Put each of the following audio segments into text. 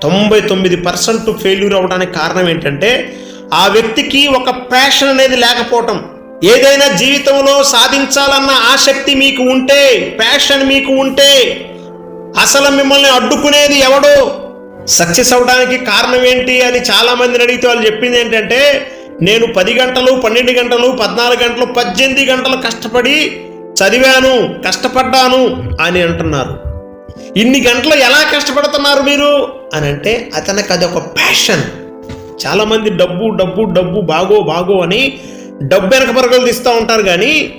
తొంభై తొమ్మిది percent failure అవ్వడానికి కారణం ఏంటంటే ఆ వ్యక్తికి ఒక ప్యాషన్ అనేది లేకపోవటం. ఏదైనా జీవితంలో సాధించాలన్న ఆసక్తి మీకు ఉంటే ప్యాషన్ మీకు ఉంటే అసలు మిమ్మల్ని అడ్డుకునేది ఎవడో? సక్సెస్ అవడానికి కారణం ఏంటి అని చాలా మందిని అడిగితే వాళ్ళు చెప్పింది ఏంటంటే నేను పది గంటలు పన్నెండు గంటలు పద్నాలుగు గంటలు పద్దెనిమిది గంటలు కష్టపడి చదివాను కష్టపడ్డాను అని అంటున్నారు. ఇన్ని గంటలు ఎలా కష్టపడుతున్నారు మీరు? అని అంటే అతనికి అది ఒక ప్యాషన్ చాలామంది డబ్బు డబ్బు డబ్బు బాగో బాగో అని డబ్బు వెనక పరుగులు తీస్తూ ఉంటారు కానీ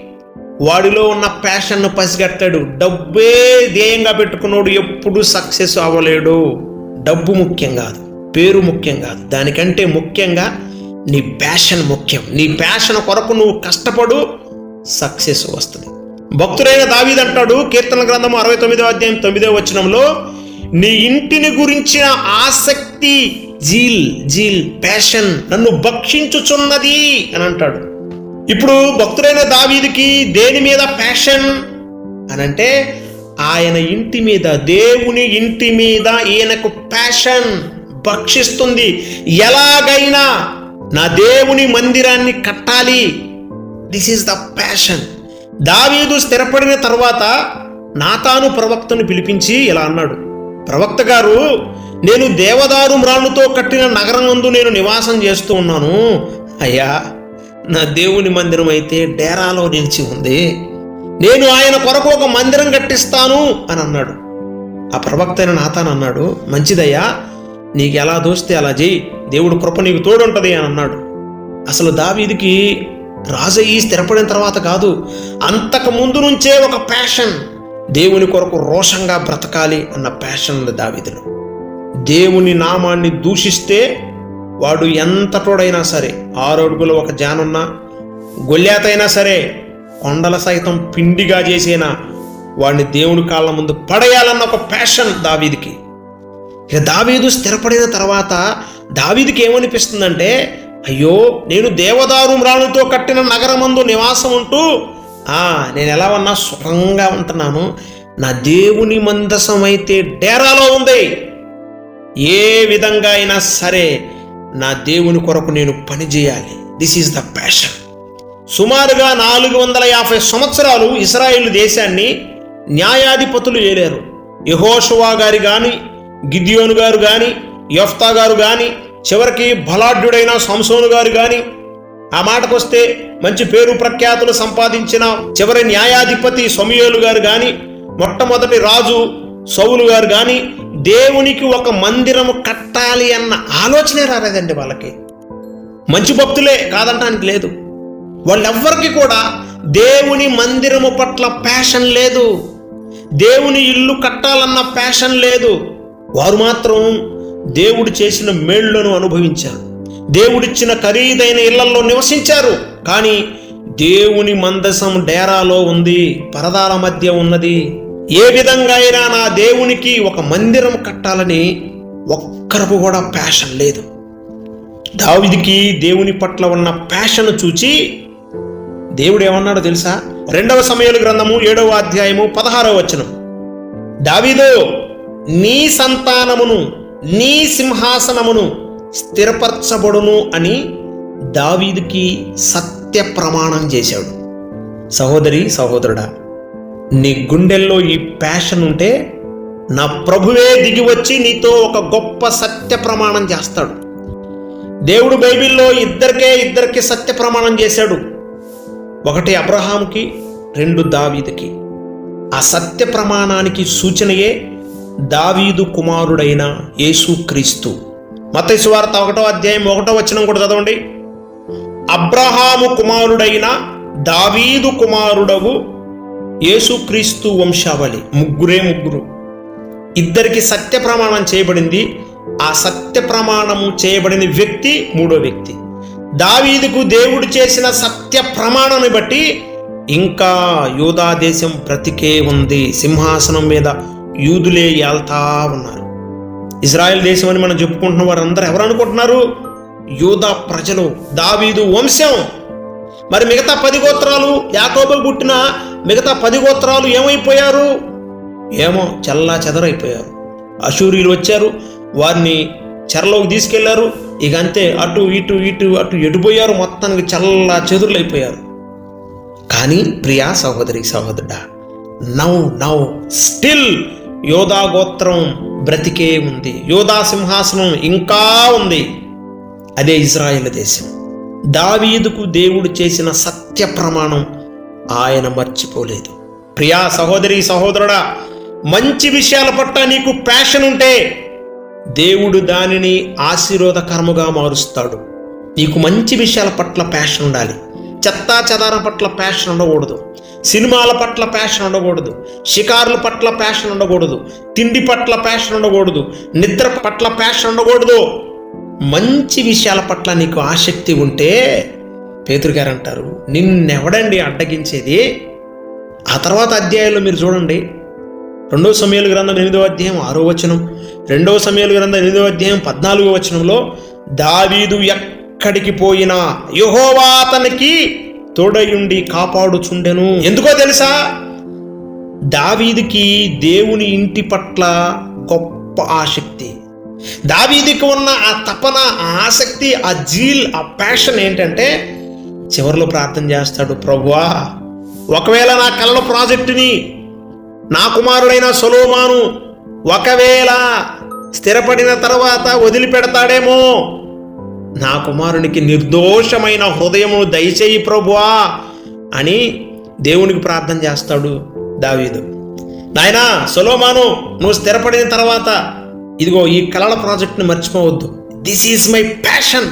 వాడిలో ఉన్న ప్యాషన్ను పసిగట్టాడు. డబ్బే ధ్యేయంగా పెట్టుకున్నాడు ఎప్పుడు సక్సెస్ అవ్వలేడు. డబ్బు ముఖ్యం కాదు పేరు ముఖ్యం కాదు. దానికంటే ముఖ్యంగా నీ ప్యాషన్ ముఖ్యం. నీ ప్యాషన్ కొరకు నువ్వు కష్టపడు సక్సెస్ వస్తుంది. భక్తుడైన దావీద్ అంటాడు కీర్తన గ్రంథం అరవై తొమ్మిదో అధ్యాయం తొమ్మిదో వచనంలో నీ ఇంటిని గురించిన ఆసక్తి జీల్ జీల్ ప్యాషన్ నన్ను భక్షించుచున్నది అని అంటాడు. ఇప్పుడు భక్తుడైన దావీదికి దేని మీద ప్యాషన్ అని అంటే ఆయన ఇంటి మీద దేవుని ఇంటి మీద ఈయనకు ప్యాషన్ భక్షిస్తుంది. ఎలాగైనా నా దేవుని మందిరాన్ని కట్టాలి. దిస్ ఈస్ ద ప్యాషన్ దావీదు స్థిరపడిన తర్వాత నాతాను ప్రవక్తను పిలిపించి ఇలా అన్నాడు ప్రవక్త గారు నేను దేవదారు మ్రాణుతో కట్టిన నగరం నందు నేను నివాసం చేస్తూ ఉన్నాను. అయ్యా నా దేవుని మందిరం అయితే డేరాలో నిలిచి ఉంది. నేను ఆయన కొరకు ఒక మందిరం కట్టిస్తాను అని అన్నాడు. ఆ ప్రవక్త అయిన నాతాను అన్నాడు మంచిదయ్యా నీకు ఎలా దోస్తే అలా చేయి. దేవుడు కృప నీకు తోడుంటది అని అన్నాడు. అసలు దావీదికి రాజయ్యి స్థిరపడిన తర్వాత కాదు అంతకు ముందు నుంచే ఒక ప్యాషన్ దేవుని కొరకు రోషంగా బ్రతకాలి అన్న ప్యాషన్ ఉంది దావిదిలో. దేవుని నామాన్ని దూషిస్తే వాడు ఎంతటోడైనా సరే ఆరడుగుల ఒక జానున్నా గొల్లాతైనా సరే కొండల సైతం పిండిగా చేసేనా వాడిని దేవుని కాళ్ళ ముందు పడేయాలన్న ఒక ప్యాషన్ దావీదికి. ఇక దావీదు స్థిరపడిన తర్వాత దావీదికి ఏమనిపిస్తుందంటే అయ్యో నేను దేవదారు మ్రాణుతో కట్టిన నగరమందు నివాసం ఉంటూ నేను ఎలా ఉన్నా సుఖంగా ఉంటున్నాను. నా దేవుని మందసం అయితే డేరాలో ఉంది. ఏ విధంగా అయినా సరే నా దేవుని కొరకు నేను పని చేయాలి. దిస్ ఈజ్ ద ప్యాషన్ సుమారుగా నాలుగు వందల యాభై సంవత్సరాలు ఇస్రాయిల్ దేశాన్ని న్యాయాధిపతులు ఏలారు. యహోషువా గారి కానీ గిద్యోను గారు కానీ యఫ్తా గారు కానీ చివరికి బలాఢ్యుడైన సంసోను గారు గాని ఆ మాటకొస్తే మంచి పేరు ప్రఖ్యాతులు సంపాదించిన చివరి న్యాయాధిపతి సమయోలు గారు గాని మొట్టమొదటి రాజు సౌలు గారు గాని దేవునికి ఒక మందిరము కట్టాలి అన్న ఆలోచనే రాలేదండి వాళ్ళకి. మంచి భక్తులే కాదంటానికి లేదు. వాళ్ళెవ్వరికి కూడా దేవుని మందిరము పట్ల ప్యాషన్ లేదు. దేవుని ఇల్లు కట్టాలన్న ప్యాషన్ లేదు. వారు మాత్రం దేవుడు చేసిన మేళ్ళను అనుభవించారు. దేవుడిచ్చిన ఖరీదైన ఇళ్ళలో నివసించారు. కానీ దేవుని మందసం డేరాలో ఉంది పరదాల మధ్య ఉన్నది. ఏ విధంగా అయినా నా దేవునికి ఒక మందిరం కట్టాలని ఒక్కరికి కూడా ప్యాషన్ లేదు. దావిదికి దేవుని పట్ల ఉన్న ప్యాషన్ చూచి దేవుడు ఏమన్నాడో తెలుసా? రెండవ సమయాల గ్రంథము ఏడవ అధ్యాయము పదహారవ వచనం. దావిదో నీ సంతానమును నీ సింహాసనమును స్థిరపరచబడును అని దావీదుకి సత్య ప్రమాణం చేశాడు. సహోదరి సహోదరుడా నీ గుండెల్లో ఈ ప్యాషన్ ఉంటే నా ప్రభువే దిగి వచ్చి నీతో ఒక గొప్ప సత్య ప్రమాణం చేస్తాడు. దేవుడు బైబిల్లో ఇద్దరికే ఇద్దరికి సత్య ప్రమాణం చేశాడు. ఒకటి అబ్రహాంకి రెండు దావీదుకి. ఆ సత్య ప్రమాణానికి సూచనయే దావీదు కుమారుడైన యేసుక్రీస్తు మతేశ్వార్త ఒకటో అధ్యాయం ఒకటో వచనం కూడా చదవండి. అబ్రహాము కుమారుడైన దావీదు కుమారుడవు యేసుక్రీస్తు వంశావళి. ముగ్గురే ముగ్గురు. ఇద్దరికి సత్య ప్రమాణం చేయబడింది. ఆ సత్య ప్రమాణము చేయబడిన వ్యక్తి మూడో వ్యక్తి. దావీదుకు దేవుడు చేసిన సత్య ప్రమాణాన్ని బట్టి ఇంకా యూదా దేశం బ్రతికే ఉంది. సింహాసనం మీద యూదులే ఏళ్తా ఉన్నారు. ఇజ్రాయెల్ దేశం అని మనం చెప్పుకుంటున్న వారందరూ ఎవరు అనుకుంటున్నారు? యూదా ప్రజలు. దావీదు వంశం. మరి మిగతా పది గోత్రాలు యాకోబు పుట్టిన మిగతా పది గోత్రాలు ఏమైపోయారు? ఏమో చల్లా చెదరైపోయారు అశూరియులు వచ్చారు. వారిని చెరలోకి తీసుకెళ్ళారు. ఇక అంతే అటు ఇటు ఇటు అటు ఎడిపోయారు. మొత్తానికి చల్ల చెదురులైపోయారు కానీ ప్రియా సహోదరి సహోదరుడా నౌ నౌ స్టిల్ యోధా గోత్రం బ్రతికే ఉంది. యోధా సింహాసనం ఇంకా ఉంది. అదే ఇజ్రాయెల్ దేశం. దావీదుకు దేవుడు చేసిన సత్య ప్రమాణం ఆయన మర్చిపోలేదు. ప్రియా సహోదరి సహోదరుడా మంచి విషయాల పట్ల నీకు ప్యాషన్ ఉంటే దేవుడు దానిని ఆశీర్వాదకరముగా మారుస్తాడు. నీకు మంచి విషయాల పట్ల ప్యాషన్ ఉండాలి. చెత్తా చెదారం పట్ల ప్యాషన్ ఉండకూడదు. సినిమాల పట్ల ప్యాషన్ ఉండకూడదు. షికారుల పట్ల ప్యాషన్ ఉండకూడదు. తిండి పట్ల ప్యాషన్ ఉండకూడదు. నిద్ర పట్ల ప్యాషన్ ఉండకూడదు. మంచి విషయాల పట్ల నీకు ఆసక్తి ఉంటే పేతురుగారు అంటారు నిన్నెవడండి అడ్డగించేది? ఆ తర్వాత అధ్యాయంలో మీరు చూడండి. రెండో సమయాలు గ్రంథం ఎనిమిదో అధ్యాయం ఆరో వచనం రెండవ సమయాలు గ్రంథం ఎనిమిదో అధ్యాయం పద్నాలుగో వచనంలో దావీదు ఎక్కడికి పోయినా యహోవా అతనికి తోడయుండి కాపాడుచుండెను. ఎందుకో తెలుసా? దావీదికి దేవుని ఇంటి పట్ల గొప్ప ఆసక్తి. దావీదికి ఉన్న ఆ తపన ఆ ఆసక్తి ఆ జీల్ ఆ ప్యాషన్ ఏంటంటే చివరిలో ప్రార్థన చేస్తాడు ప్రభువా ఒకవేళ నా కళ్ళ ప్రాజెక్టుని నా కుమారుడైన సొలోమాను ఒకవేళ స్థిరపడిన తర్వాత వదిలిపెడతాడేమో నా కుమారునికి నిర్దోషమైన హృదయమును దయచేయి ప్రభువా అని దేవునికి ప్రార్థన చేస్తాడు దావీదు. నాయనా సొలోమాను నువ్వు స్థిరపడిన తర్వాత ఇదిగో ఈ కళల ప్రాజెక్ట్ని మర్చిపోవద్దు. దిస్ ఈజ్ మై ప్యాషన్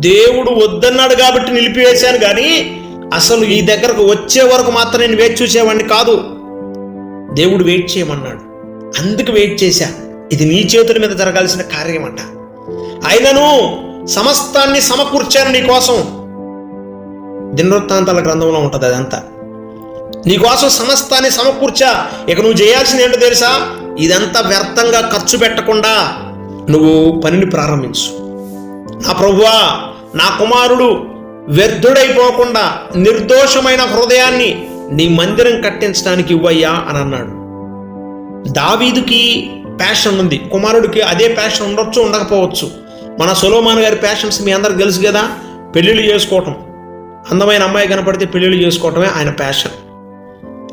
దేవుడు వద్దన్నాడు కాబట్టి నిలిపివేశాను కానీ అసలు ఈ దగ్గరకు వచ్చే వరకు మాత్రం నేను వెయిట్ చూసేవాడిని కాదు. దేవుడు వెయిట్ చేయమన్నాడు. అందుకు వెయిట్ చేశా. ఇది నీ చేతుల మీద జరగాల్సిన కార్యమంట. అయినను సమస్తాన్ని సమకూర్చాను నీకోసం దినవృత్తాంతాల గ్రంథంలో ఉంటుంది అదంతా. నీకోసం సమస్తాన్ని సమకూర్చా. ఇక నువ్వు చేయాల్సింది ఏంటో తెలుసా? ఇదంతా వ్యర్థంగా ఖర్చు పెట్టకుండా నువ్వు పనిని ప్రారంభించు. నా ప్రభువా నా కుమారుడు వ్యర్థుడైపోకుండా నిర్దోషమైన హృదయాన్ని నీ మందిరం కట్టించడానికి ఇవ్వయ్యా అని అన్నాడు. దావీదుకి ప్యాషన్ ఉంది. కుమారుడికి అదే ప్యాషన్ ఉండొచ్చు ఉండకపోవచ్చు. మన సొలోమాన్ గారి ప్యాషన్స్ మీ అందరికి తెలుసు కదా? పెళ్ళిళ్ళు చేసుకోవటం. అందమైన అమ్మాయి కనపడితే పెళ్ళిళ్ళు చేసుకోవటమే ఆయన ప్యాషన్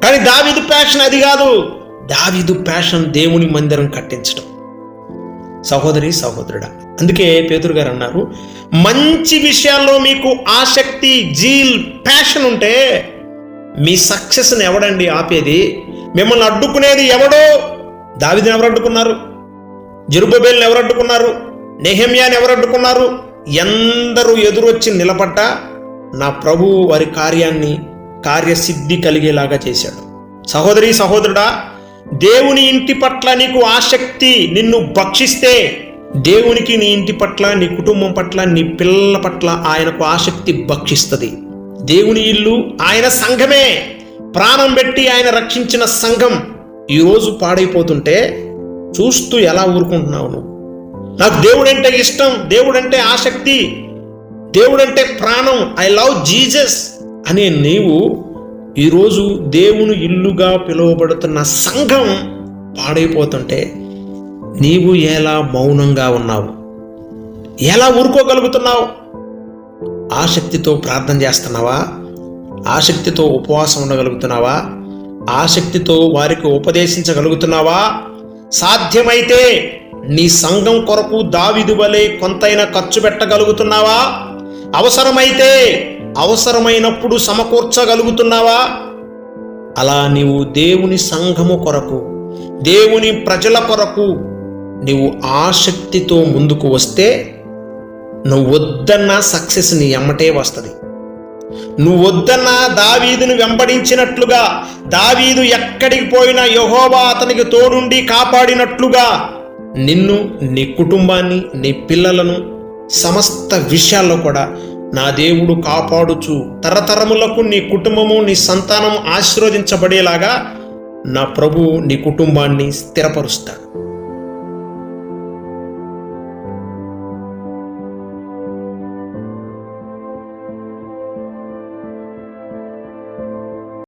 కానీ దావిదు ప్యాషన్ అది కాదు. దావిదు ప్యాషన్ దేవుని మందిరం కట్టించడం సహోదరి సహోదరుడా అందుకే పేతురు గారు అన్నారు మంచి విషయాల్లో మీకు ఆసక్తి జీల్ ప్యాషన్ ఉంటే మీ సక్సెస్ని ఎవడండి ఆపేది? మిమ్మల్ని అడ్డుకునేది ఎవడో? దావిదిని ఎవరు అడ్డుకున్నారు? జరుబబేల్ని ఎవరు అడ్డుకున్నారు? నెహమ్యాని ఎవరు అడ్డుకున్నారు? ఎందరూ ఎదురొచ్చి నిలబడ్డా నా ప్రభువు వారి కార్యాన్ని కార్యసిద్ధి కలిగేలాగా చేశాడు. సహోదరి సహోదరుడా దేవుని ఇంటి పట్ల నీకు ఆసక్తి నిన్ను భక్షిస్తే దేవునికి నీ ఇంటి పట్ల నీ కుటుంబం పట్ల నీ పిల్లల పట్ల ఆయనకు ఆసక్తి భక్షిస్తుంది. దేవుని ఇల్లు ఆయన సంఘమే. ప్రాణం పెట్టి ఆయన రక్షించిన సంఘం ఈరోజు పాడైపోతుంటే చూస్తూ ఎలా ఊరుకుంటున్నావు నువ్వు? నాకు దేవుడంటే ఇష్టం దేవుడంటే ఆసక్తి దేవుడంటే ప్రాణం ఐ లవ్ జీజస్ అనే నీవు ఈరోజు దేవుని ఇల్లుగా పిలువబడుతున్న సంఘం పాడైపోతుంటే నీవు ఎలా మౌనంగా ఉన్నావు? ఎలా ఊరుకోగలుగుతున్నావు? ఆసక్తితో ప్రార్థన చేస్తున్నావా? ఆసక్తితో ఉపవాసం ఉండగలుగుతున్నావా? ఆసక్తితో వారికి ఉపదేశించగలుగుతున్నావా? సాధ్యమైతే నీ సంఘం కొరకు దావిదు వలె కొంతైనా ఖర్చు పెట్టగలుగుతున్నావా? అవసరమైతే అవసరమైనప్పుడు సమకూర్చగలుగుతున్నావా? అలా నీవు దేవుని సంఘము కొరకు దేవుని ప్రజల కొరకు నీవు ఆసక్తితో ముందుకు వస్తే నువ్వు వద్దన్న సక్సెస్ నీ ఎమ్మటే వస్తుంది. నువ్వు వద్దన్న దావీదును వెంబడించినట్లుగా దావీదు ఎక్కడికి పోయినా యహోవా అతనికి తోడుండి కాపాడినట్లుగా నిన్ను నీ కుటుంబాన్ని నీ పిల్లలను సమస్త విషయాల్లో కూడా నా దేవుడు కాపాడుచు. తరతరములకు నీ కుటుంబము నీ సంతానం ఆశీర్వదించబడేలాగా నా ప్రభువు నీ కుటుంబాన్ని స్థిరపరుస్తాడు.